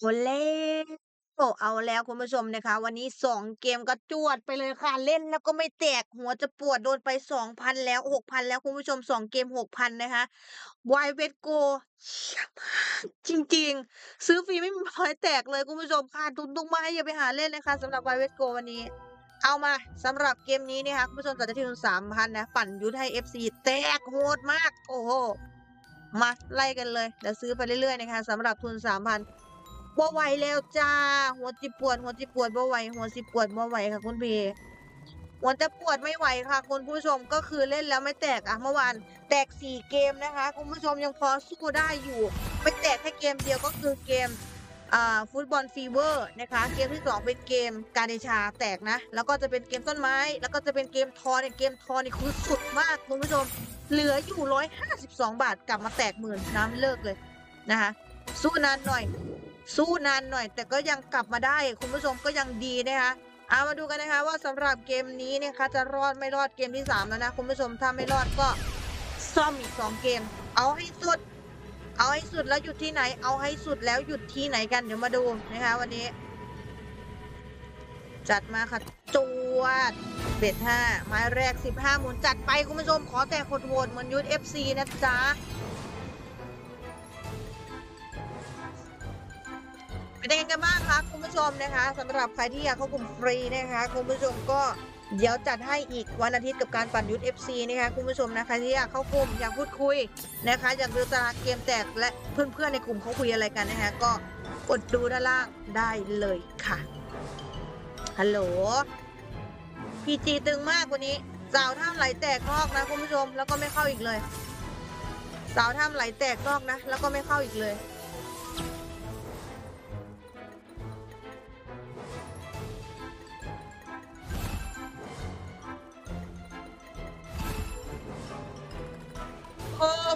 คนเล่นโอ้เอาแล้วคุณผู้ชมนะคะ วันนี้สองเกมก็จวดไปเลยค่ะเล่นแล้วก็ไม่แตกหัวจะปวดโดนไปสองพันแล้วหกพันแล้วคุณผู้ชมสองเกมหกพันนะคะวายเวทโกจริงๆ ซื้อฟรีไม่มีรอยแตกเลยคุณผู้ชมค่ะทุนตรงไม้อย่าไปหาเล่นนะคะสำหรับวายเวทโกวันนี้ เอามาสำหรับเกมนี้นะคะคุณผู้ชมตัดที่ทุนสามพันนะปั่นยุทธให้เอฟซีแตกโหดมาก โอ้โหมาไล่กันเลยเดี๋ยวซื้อไปเรื่อยๆนะคะสำหรับทุนสามพัน บ่ไหวแล้วจ้า หัวจิปวด หัวจิปวดบ่ไหวหัวสิปวดบ่ไหวค่ะคุณพีหัวจะปวดไม่ไหวค่ะคุณผู้ชมก็คือเล่นแล้วไม่แตกอะเมื่อวานแตกสี่เกมนะคะ คุณผู้ชมยังพอสู้ได้อยู่ ไม่แตกแค่เกมเดียวก็คือเกมฟุตบอลฟีเวอร์นะคะ เกมที่ 2 เป็นเกมการเดชาแตกนะ แล้วก็จะเป็นเกมต้นไม้ แล้วก็จะเป็นเกมทอเนเกมทอเนี่คือสุดมากคุณผู้ชม เหลืออยู่ 152 บาทกลับมาแตกหมื่นน้ำเลิกเลยนะคะ สู้นานหน่อย สู้นานหน่อย แต่ก็ยังกลับมาได้ คุณผู้ชมก็ยังดีนะคะเอามาดูกันนะคะว่าสำหรับเกมนี้เนี่ยคะจะรอดไม่รอดเกมที่ 3 แล้วนะ คุณผู้ชมถ้าไม่รอดก็ซ่อมอีก 2 เกม เอาให้สุด เอาให้สุดแล้วหยุดที่ไหน เอาให้สุดแล้วหยุดที่ไหนกันเดี๋ยวมาดูนะคะวันนี้ จัดมาค่ะจวดเบ็ดห้าไม้แรก 15 หมุนจัดไปคุณผู้ชมขอแต่คนโหวตเหมือนยุทธ FC นะจ๊ะ เป็นยังไงกันบ้างคะคุณผู้ชมนะคะสำหรับใครที่อยากเข้ากลุ่มฟรีนะคะคุณผู้ชมก็เดี๋ยวจัดให้อีกวันอาทิตย์กับการปั่นยุทธ FC นะคะคุณผู้ชมนะคะที่อยากเข้ากลุ่มอยากพูดคุยนะคะอยากดูตารางเกมแตกและเพื่อนๆในกลุ่มเขาคุยอะไรกันนะคะก็กดดูด้านล่างได้เลยค่ะฮัลโหลพีจีตึงมากวันนี้สาวท่ามไหลแตกลอกนะคุณผู้ชมแล้วก็ไม่เข้าอีกเลย สาวท่ามไหลแตกลอกนะ แล้วก็ไม่เข้าอีกเลย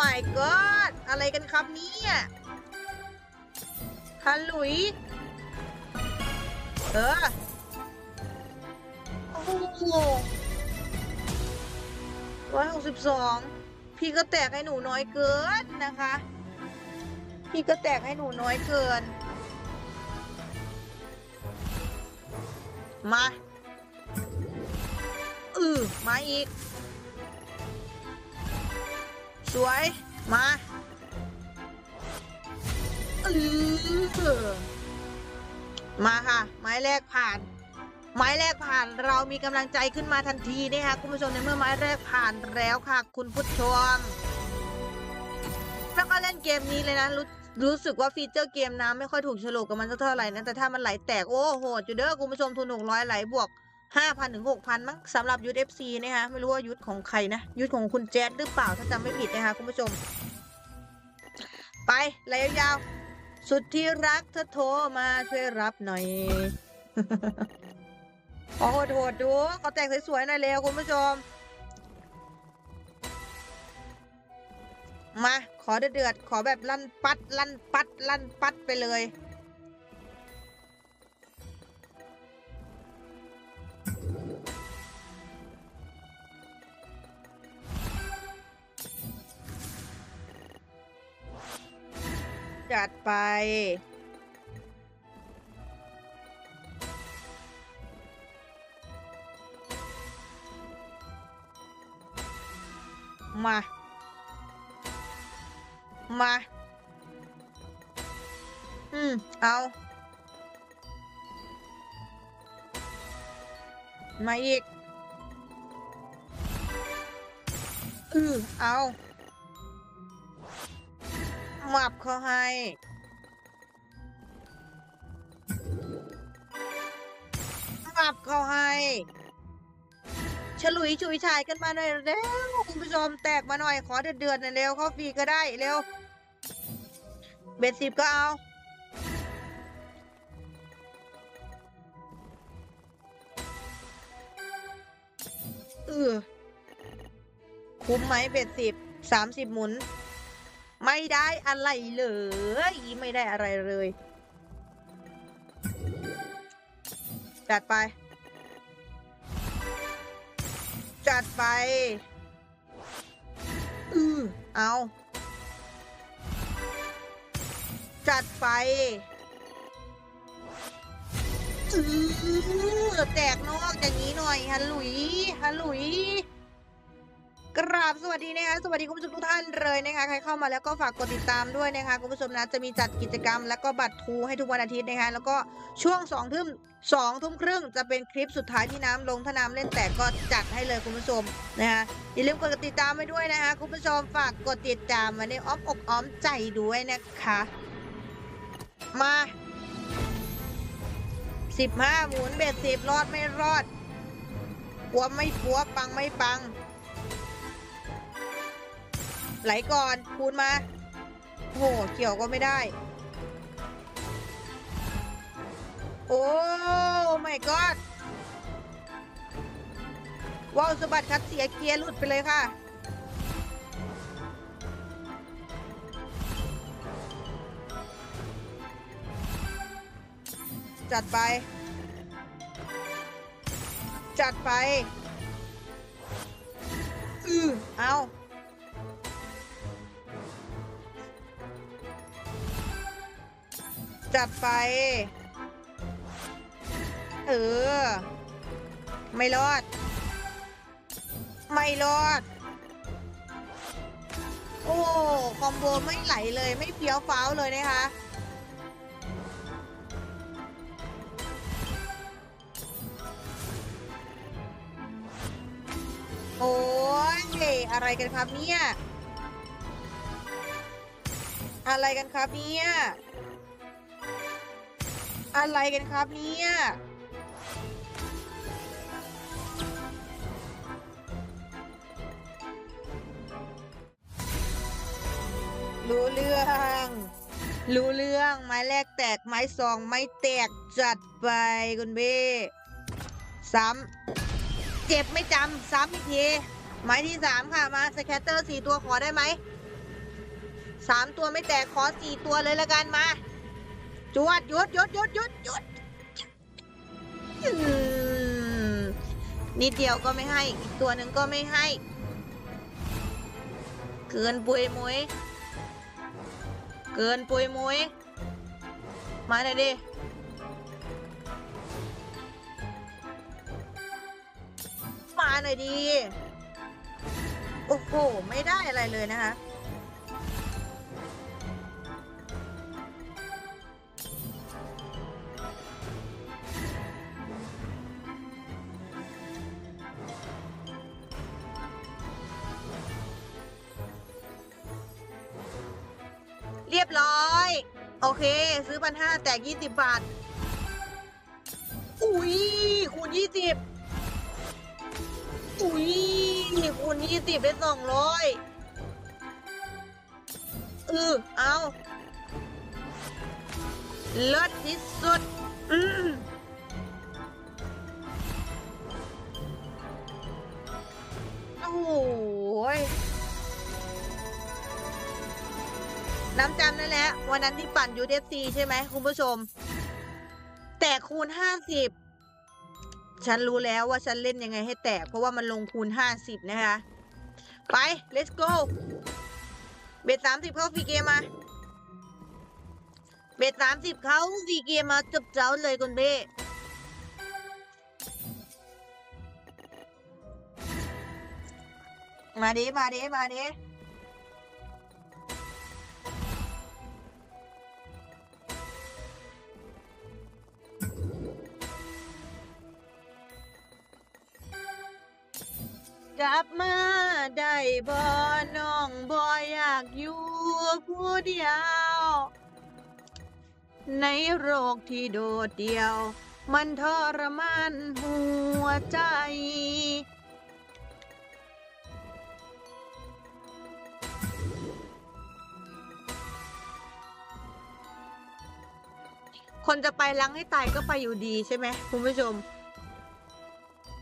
my god อะไรกันครับเนี่ยฮัลลุย เออ โอ้โหว้อหกสิบสอง พี่ก็แตกให้หนูน้อยเกินนะคะ พี่ก็แตกให้หนูน้อยเกิน มา อือมาอีก สวย มาเออมาค่ะ ไม้แรกผ่าน ไม้แรกผ่านเรามีกำลังใจขึ้นมาทันทีนะคะคุณผู้ชมในเมื่อไม้แรกผ่านแล้วค่ะ คุณผู้ชมแล้วก็เล่นเกมนี้เลยนะรู้รู้สึกว่าฟีเจอร์เกมน้ำไม่ค่อยถูกฉลกกับมันสัเท่าไหร่นะแต่ถ้ามันไหลแตกโอ้โหจุดเด้อคุณผู้ชมทุนหกร้อยไหลบวก ห้าพันถึงหกพันมั้งสำหรับยุทธ FC นะคะไม่รู้ว่ายุทธของใครนะ ยุทธของคุณแจ๊ดหรือเปล่าถ้าจำไม่ผิดนะคะคุณผู้ชม ไประยะยาว สุดที่รักเธอโทรมาช่วยรับหน่อยโอ้โหโหดดูเขาแต่งสวยๆหน่อยเร็วคุณผู้ชม มา ขอเดือดขอแบบลั่นปัดลั่นปัดลั่นปัดไปเลย จัดไป มา มา อืม เอา มาอีก อือเอา มับเขาให้ มับเขาให้ ฉลุยชุยชายกันมาหน่อยเร็วคุณผู้ชมแตกมาหน่อยขอเดือดเดือดหน่อยเร็วข้อฟรีก็ได้เร็ว เบ็ดสิบก็เอาเออคุ้มไหมเบ็ดสิบสามสิบหมุน ไม่ได้อะไรเลยไม่ได้อะไรเลยจัดไป จัดไปอือเอา จัดไปอือแตกนอกอย่างนี้หน่อยฮัลลุยฮัลลุย กราบสวัสดีนะคะสวัสดีคุณผู้ชมทุกท่านเลยนะคะใครเข้ามาแล้วก็ฝากกดติดตามด้วยนะคะคุณผู้ชมนะจะมีจัดกิจกรรม แล้วก็บัตรทูให้ทุกวันอาทิตย์นะคะแล้วก็ช่วงสองทุ่มสองทุ่มครึ่งจะเป็นคลิปสุดท้ายที่น้ำลงถ้าน้ำเล่นแตกก็จัดให้เลยคุณผู้ชมนะคะอย่าลืมกดติดตามไปด้วยนะคะคุณผู้ชมฝากกดติดตามมาในอ้อมอกอ้อมใจด้วยนะคะ มาสิบห้าหมุนเบ็ดสิบรอดไม่รอดปัวไม่ปัวปังไม่ปัง ไหลก่อนคูณมาโอ้โหเกี่ยวก็ไม่ได้ โอ้ไม่กอดว้าวสะบัดคัดเสียเกียร์หลุดไปเลยค่ะ จัดไป จัดไป อือเอา จัดไป เออ ไม่รอด ไม่รอด โอ้คอมโบไม่ไหลเลยไม่เฟี้ยวฟ้าวเลยนะคะโอ้ยอะไรกันครับเนี่ย อะไรกันครับเนี่ย อะไรกันครับเนี่ยรู้เรื่อง รู้เรื่องไม้แรกแตกไม้สองไม่แตกจัดไปคุณเบ้ซ้ำเจ็บไม่จำซ้ำอีกทีไม้ที่สามค่ะมาสแคตเตอร์สี่ตัวขอได้ไหมสามตัวไม่แตกขอสี่ตัวเลยละกันมา จวดหยุดหยุดหยุดหยุดหยุดนิดเดียวก็ไม่ให้ อีกตัวหนึ่งก็ไม่ให้ เกินปุยมุยเกินปุยมุยมาหน่อยดิมาหน่อยดี โอ้โห ไม่ได้อะไรเลยนะคะ เรียบร้อย โอเค ซื้อพันห้าแตกยี่สิบบาท อุ้ยคูณยี่สิบอุ้ยคูณยี่สิบได้สองร้อยเออเอาเลิศที่สุด อืมโอ้โห น้ำจำนั่นแหละวันนั้นที่ปั่น USC ใช่ไหมคุณผู้ชม แต่คูณห้าสิบฉันรู้แล้วว่าฉันเล่นยังไงให้แตก เพราะว่ามันลงคูณห้าสิบนะคะ ไป let's go เบ็ดสามสิบเข้าฟรีเกมมา เบ็ดสามสิบเข้าฟรีเกมมาจบเจ้าเลยคุณเบ้มาดิมาดิมาดิ กลับมาได้บ่น้องบ่อยากอยู่ผู้เดียว ในโรคที่โดดเดี่ยว มันทรมานหัวใจ คนจะไปล้างให้ตายก็ไปอยู่ดีใช่ไหมคุณผู้ชม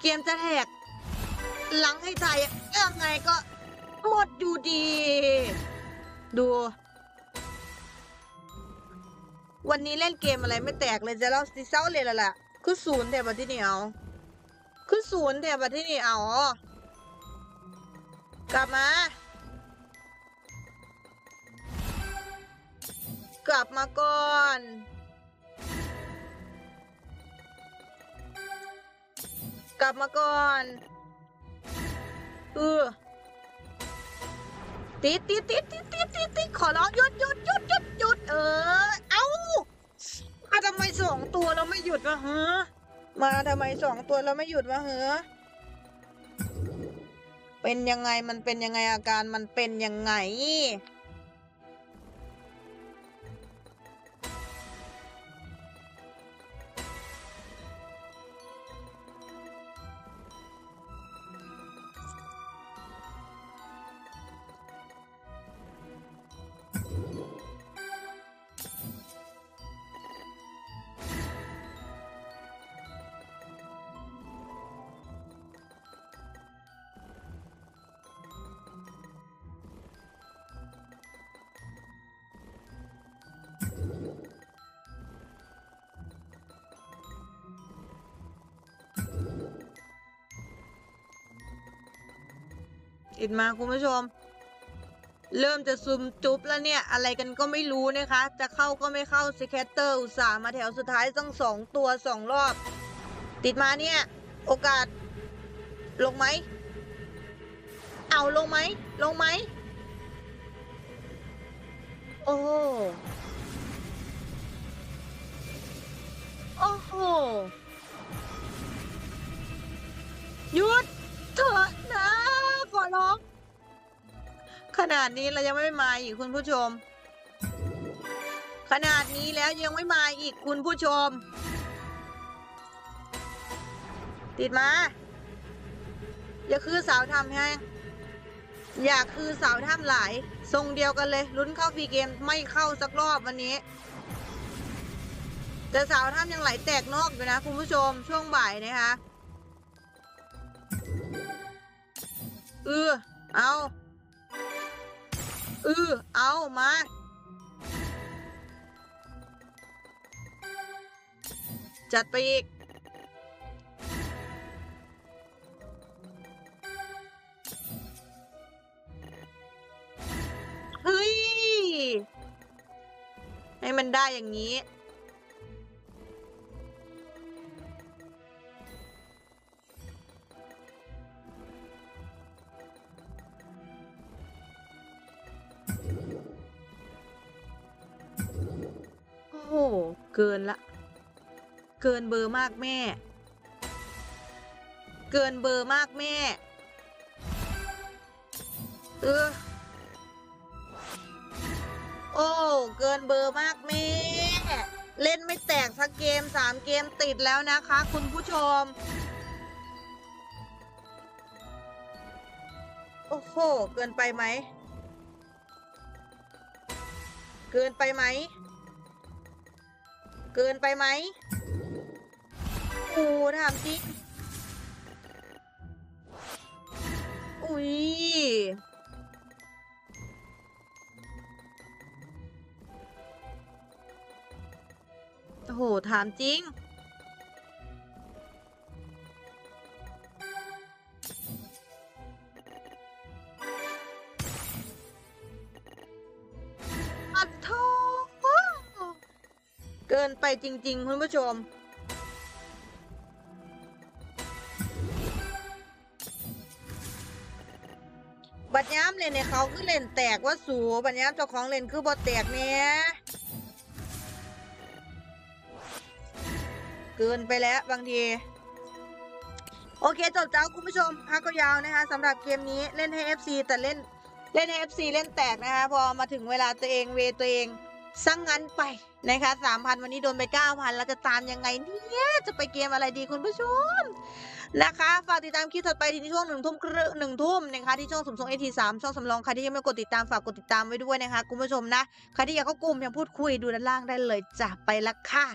เกมจะแท็ก หลังให้ใจยังไงก็หมดอยู่ดี ดู วันนี้เล่นเกมอะไรไม่แตกเลยจะเล่าซิเศร้าเลยละล่ะ คือศูนย์แถบที่นี่เอาคือศูนย์แถบที่นี่เอากลับมา กลับมาก่อนกลับมาก่อน เออติดติดติดติดติดติดติดขอร้องหยุดหยุดหยุดหยุดหยุดเออ เอ้ามาทำไมสองตัวเราไม่หยุดวะเฮะมาทำไมสองตัวเราไม่หยุดวะเฮะเป็นยังไงมันเป็นยังไงอาการมันเป็นยังไง อิดมาคุณผู้ชม เริ่มจะซุมจุ๊บแล้วเนี่ย อะไรกันก็ไม่รู้นะคะ จะเข้าก็ไม่เข้าสแคตเตอร์อุตส่าห์มาแถวสุดท้ายตั้งสองตัวสองรอบ ติดมาเนี่ย โอกาส ลงไหม เอาลงไหม ลงไหม โอ้โหโอ้โหหยุดเถอะ ขอร้องขนาดนี้เรายังไม่มาอีกคุณผู้ชม ขนาดนี้แล้วยังไม่มาอีกคุณผู้ชม ติดมา อย่าคือสาวทำแห้งอยากคือสาวทำหลาย ทรงเดียวกันเลย ลุ้นเข้าฟรีเกมไม่เข้าสักรอบวันนี้ แต่สาวทำยังไหลแตกนอกอยู่นะ คุณผู้ชมช่วงบ่ายนะคะ เออเอาเออเอามาจัดไปอีก เฮ้ย ให้มันได้อย่างนี้ โอ้โห เกินละ เกินเบอร์มากแม่ เกินเบอร์มากแม่ เออ โอ้ เกินเบอร์มากแม่ เล่นไม่แตกสักเกมสามเกมติดแล้วนะคะ คุณผู้ชม โอ้โห เกินไปไหม เกินไปไหม เกินไปไหมโอ้ถามจริงอุ้ยโอ้โหถามจริง กินไปจริง ๆ คุณผู้ชม บัดย้ำเล่นในเขาคือเล่นแตกว่าสูบัดย้ำเจ้าของเล่นคือบ่แตกเนี่ยเกินไปแล้วบางที โอเคจบจ้าคุณผู้ชมพักก็ยาวนะคะสำหรับเกมนี้เล่นให้ FC แต่เล่นเล่นให้ FC เล่นแตกนะคะพอมาถึงเวลาตัวเองเวตัวเอง สั่งงั้นไปนะคะสามพันวันนี้โดนไปเก้าพันแล้วจะตามยังไงเนี่ยจะไปเกมอะไรดีคุณผู้ชมนะคะฝากติดตามคลิปถัดไปที่ช่วงหนึ่งทุ่มครึ่งหนึ่งทุ่มนะคะที่ช่องสมทรงเอทีสามช่องสำรองใครที่ยังไม่กดติดตามฝากกดติดตามไว้ด้วยนะคะคุณผู้ชมนะใครที่อยากเข้ากลุ่มยังพูดคุยดูด้านล่างได้เลยจ้ะไปละค่ะ